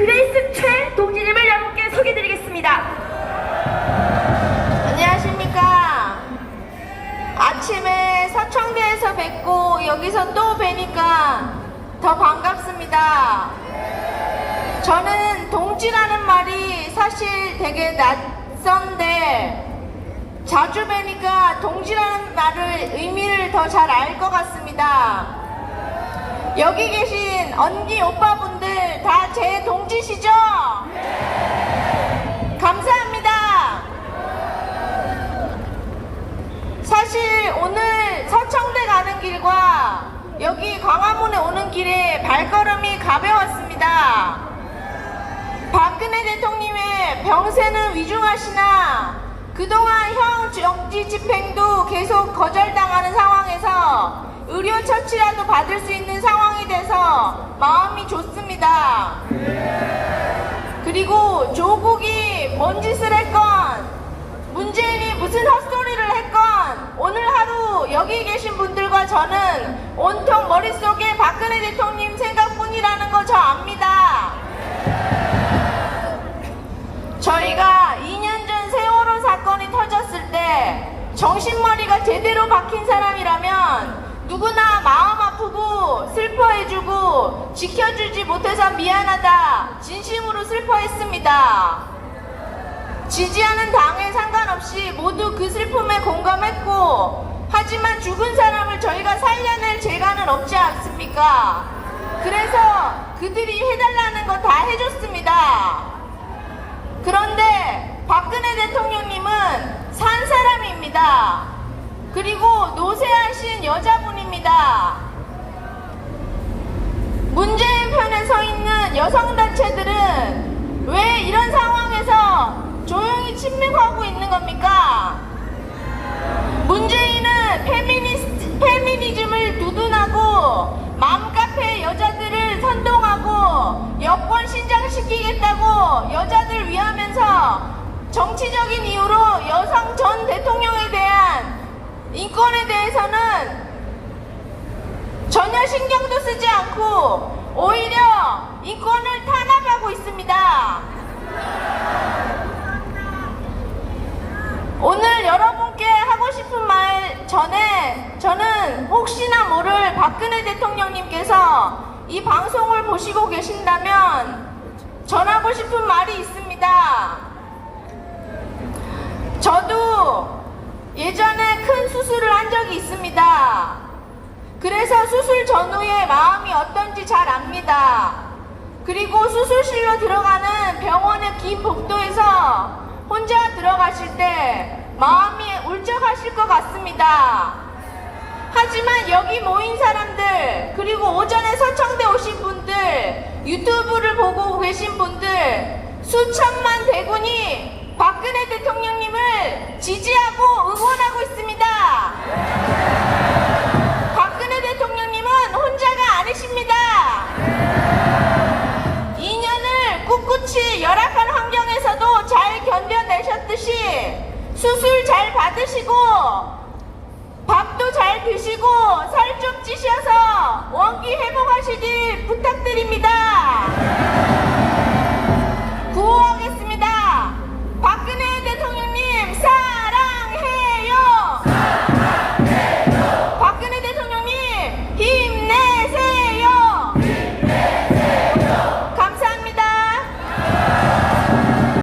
그레이스 최 동지님을 여러분께 소개드리겠습니다. 안녕하십니까. 아침에 서청대에서 뵙고 여기서 또 뵈니까 더 반갑습니다. 저는 동지라는 말이 사실 되게 낯선데 자주 뵈니까 동지라는 말을 의미를 더 잘 알 것 같습니다. 여기 계신 언니 오빠분들 다 제 동지 시죠? 감사합니다. 사실 오늘 서청대 가는 길과 여기 광화문에 오는 길에 발걸음이 가벼웠습니다. 박근혜 대통령의 병세는 위중하시나 그동안 형 정지 집행도 계속 상황에서 의료 처치라도 받을 수 있는 상황이 돼서 마음이 좋습니다. 그리고 조국이 뭔 짓을 했건 문재인이 무슨 헛소리를 했건 오늘 하루 여기 계신 분들과 저는 온통 머릿속에 박근혜 대통령 생각뿐이라는 거 저 압니다. 저희가 2년 전 세월호 사건이 터졌을 때 정신머리가 제대로 박힌 사람이라면 누구나 마음 아프고 슬퍼해주고 지켜주지 못해서 미안하다 진심으로 슬퍼했습니다. 지지하는 당에 상관없이 모두 그 슬픔에 공감했고 하지만 죽은 사람을 저희가 살려낼 재간은 없지 않습니까? 그래서 그들이 해달라는 거 다 해줬습니다. 그런데 박근혜 대통령님은 산 사람입니다. 그리고 노쇠하신 여자분입니다. 문재인 편에 서 있는 여성단체들은 왜 이런 상황에서 조용히 침묵하고 있는 겁니까? 문재인은 페미니스트, 페미니즘을 두둔하고 맘카페 여자들을 선동하고 여권 신장시키겠다고 여자들 위하면서 정치적인 이유로 여성 전 대통령에 대한 인권에 대해서는 전혀 신경도 쓰지 않고 오히려 인권을 탄압하고 있습니다. 오늘 여러분께 하고 싶은 말 전에 저는 혹시나 모를 박근혜 대통령님께서 이 방송을 보시고 계신다면 전하고 싶은 말이 있습니다. 저도 예전에 큰 수술을 한 적이 있습니다. 그래서 수술 전후의 마음이 어떤지 잘 압니다. 그리고 수술실로 들어가는 병원의 긴 복도에서 혼자 들어가실 때 마음이 울적하실 것 같습니다. 하지만 여기 모인 사람들, 그리고 오전에 서청대 오신 분들, 유튜브를 보고 계신 분들, 수천만 대군이 박근혜 대통령님을 지지하고 응원하고 있습니다. 하시길 부탁드립니다.